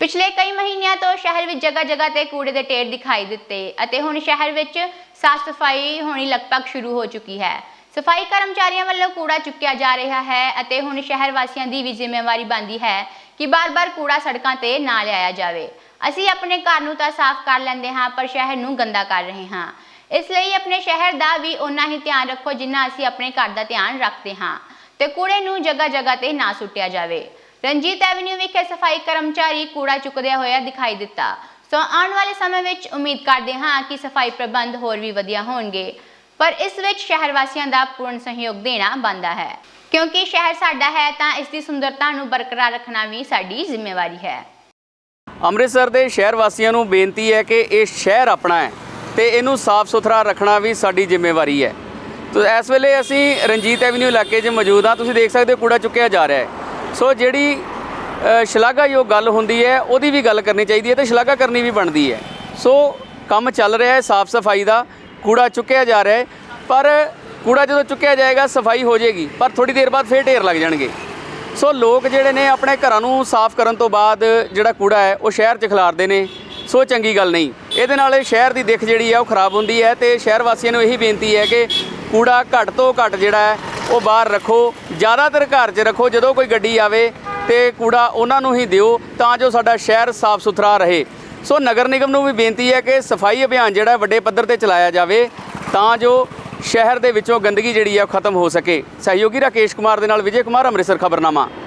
ਪਿਛਲੇ ਕਈ ਮਹੀਨਿਆਂ ਤੋਂ ਸ਼ਹਿਰ ਵਿੱਚ ਜਗ੍ਹਾ ਜਗ੍ਹਾ ਤੇ ਕੂੜੇ ਦੇ ਢੇਰ ਦਿਖਾਈ ਦਿੱਤੇ ਅਤੇ ਹੁਣ ਸ਼ਹਿਰ ਵਿੱਚ ਸਾਫ਼ ਸਫ਼ਾਈ ਹੋਣੀ ਲਗਭਗ ਸ਼ੁਰੂ ਹੋ ਚੁੱਕੀ ਹੈ। ਸਫ਼ਾਈ ਕਰਮਚਾਰੀਆਂ ਵੱਲੋਂ ਕੂੜਾ ਚੁੱਕਿਆ ਜਾ ਰਿਹਾ ਹੈ ਅਤੇ ਹੁਣ ਸ਼ਹਿਰ ਵਾਸੀਆਂ ਦੀ ਵੀ ਜ਼ਿੰਮੇਵਾਰੀ ਬਣਦੀ ਹੈ ਕਿ ਬਾਰ-ਬਾਰ ਕੂੜਾ ਸੜਕਾਂ ਤੇ ਨਾ ਲਿਆਇਆ ਜਾਵੇ। ਅਸੀਂ ਆਪਣੇ ਘਰ ਨੂੰ ਤਾਂ ਸਾਫ਼ ਕਰ ਲੈਂਦੇ ਹਾਂ, ਪਰ ਸ਼ਹਿਰ ਨੂੰ ਗੰਦਾ ਕਰ ਰਹੇ ਹਾਂ। ਇਸ ਲਈ ਆਪਣੇ ਸ਼ਹਿਰ ਦਾ ਵੀ ਓਨਾ ਹੀ ਧਿਆਨ ਰੱਖੋ ਜਿੰਨਾ ਅਸੀਂ ਆਪਣੇ ਘਰ ਦਾ ਧਿਆਨ ਰੱਖਦੇ ਹਾਂ ਤੇ ਕੂੜੇ ਨੂੰ ਜਗ੍ਹਾ ਜਗ੍ਹਾ ਤੇ ਨਾ ਸੁੱਟਿਆ ਜਾਵੇ। ਰਣਜੀਤ ਐਵਨਿਊ ਵਿਖੇ ਸਫ਼ਾਈ ਕਰਮਚਾਰੀ ਕੂੜਾ ਚੁੱਕਦਿਆਂ ਹੋਇਆ ਦਿਖਾਈ ਦਿੱਤਾ। ਸੋ ਆਉਣ ਵਾਲੇ ਸਮੇਂ ਵਿੱਚ ਉਮੀਦ ਕਰਦੇ ਹਾਂ ਕਿ ਸਫ਼ਾਈ ਪ੍ਰਬੰਧ ਹੋਰ ਵੀ ਵਧੀਆ ਹੋਣਗੇ। ਪਰ ਇਸ ਵਿੱਚ ਸ਼ਹਿਰ ਵਾਸੀਆਂ ਦਾ ਪੂਰਨ ਸਹਿਯੋਗ ਦੇਣਾ ਬਣਦਾ ਹੈ। ਕਿਉਂਕਿ ਸ਼ਹਿਰ ਸਾਡਾ ਹੈ ਤਾਂ ਇਸ ਦੀ ਸੁੰਦਰਤਾ ਨੂੰ ਬਰਕਰਾਰ ਰੱਖਣਾ ਵੀ ਸਾਡੀ ਜ਼ਿੰਮੇਵਾਰੀ ਹੈ। ਅੰਮ੍ਰਿਤਸਰ ਦੇ ਸ਼ਹਿਰ ਵਾਸੀਆਂ ਨੂੰ ਬੇਨਤੀ ਹੈ ਕਿ ਇਹ ਸ਼ਹਿਰ ਆਪਣਾ ਹੈ ਤੇ ਇਹਨੂੰ ਸਾਫ਼ ਸੁਥਰਾ ਰੱਖਣਾ ਵੀ ਸਾਡੀ ਜ਼ਿੰਮੇਵਾਰੀ ਹੈ। ਤੋ ਇਸ ਵੇਲੇ ਅਸੀਂ ਰਣਜੀਤ ਐਵਨਿਊ ਇਲਾਕੇ 'ਚ ਮੌਜੂਦ ਹਾਂ। ਤੁਸੀਂ ਦੇਖ ਸਕਦੇ ਹੋ ਕੂੜਾ ਚੁੱਕਿਆ ਜਾ ਰਿਹਾ ਹੈ। ਸੋ ਜਿਹੜੀ ਸ਼ਲਾਘਾਯੋਗ ਗੱਲ ਹੁੰਦੀ ਹੈ, ਉਹਦੀ ਵੀ ਗੱਲ ਕਰਨੀ ਚਾਹੀਦੀ ਹੈ ਤੇ ਸ਼ਲਾਘਾ ਕਰਨੀ ਵੀ ਬਣਦੀ ਹੈ। ਸੋ ਕੰਮ ਚੱਲ ਰਿਹਾ ਹੈ ਸਾਫ਼ ਸਫ਼ਾਈ ਦਾ, ਕੂੜਾ ਚੁੱਕਿਆ ਜਾ ਰਿਹਾ ਹੈ, ਪਰ ਕੂੜਾ ਜਦੋਂ ਚੁੱਕਿਆ ਜਾਏਗਾ, ਸਫ਼ਾਈ ਹੋ ਜਾਏਗੀ, ਪਰ ਥੋੜੀ ਦੇਰ ਬਾਅਦ ਫੇਰ ਢੇਰ ਲੱਗ ਜਾਣਗੇ। ਸੋ ਲੋਕ ਜਿਹੜੇ ਨੇ ਆਪਣੇ ਘਰਾਂ ਨੂੰ ਸਾਫ਼ ਕਰਨ ਤੋਂ ਬਾਅਦ ਜਿਹੜਾ ਕੂੜਾ ਹੈ, ਉਹ ਸ਼ਹਿਰ 'ਚ ਖਿਲਾਰਦੇ ਨੇ। ਸੋ ਚੰਗੀ ਗੱਲ ਨਹੀਂ। ਇਹਦੇ ਨਾਲ ਇਹ ਸ਼ਹਿਰ ਦੀ ਦਿੱਖ ਜਿਹੜੀ ਹੈ, ਉਹ ਖਰਾਬ ਹੁੰਦੀ ਹੈ ਤੇ ਸ਼ਹਿਰ ਵਾਸੀਆਂ ਨੂੰ ਇਹੀ ਬੇਨਤੀ ਹੈ ਕਿ ਕੂੜਾ ਘੱਟ ਤੋਂ ਘੱਟ ਜਿਹੜਾ ਹੈ ਉਹ ਬਾਹਰ ਰੱਖੋ। ਜ਼ਿਆਦਾਤਰ ਘਰ 'ਚ ਰੱਖੋ, ਜਦੋਂ ਕੋਈ ਗੱਡੀ ਆਵੇ ਤੇ ਕੂੜਾ ਉਹਨਾਂ ਨੂੰ ਹੀ ਦਿਓ, ਤਾਂ ਜੋ ਸਾਡਾ ਸ਼ਹਿਰ ਸਾਫ਼ ਸੁਥਰਾ ਰਹੇ। ਸੋ ਨਗਰ ਨਿਗਮ ਨੂੰ ਵੀ ਬੇਨਤੀ ਹੈ ਕਿ ਸਫ਼ਾਈ ਅਭਿਆਨ ਜਿਹੜਾ ਵੱਡੇ ਪੱਧਰ ਤੇ ਚਲਾਇਆ ਜਾਵੇ, ਤਾਂ ਜੋ ਸ਼ਹਿਰ ਦੇ ਵਿੱਚੋਂ ਗੰਦਗੀ ਜਿਹੜੀ ਹੈ ਉਹ ਖਤਮ ਹੋ ਸਕੇ। ਸਹਿਯੋਗੀ ਰਾਕੇਸ਼ ਕੁਮਾਰ ਦੇ ਨਾਲ ਵਿਜੇ ਕੁਮਾਰ, ਅੰਮ੍ਰਿਤਸਰ ਖਬਰਨਾਮਾ।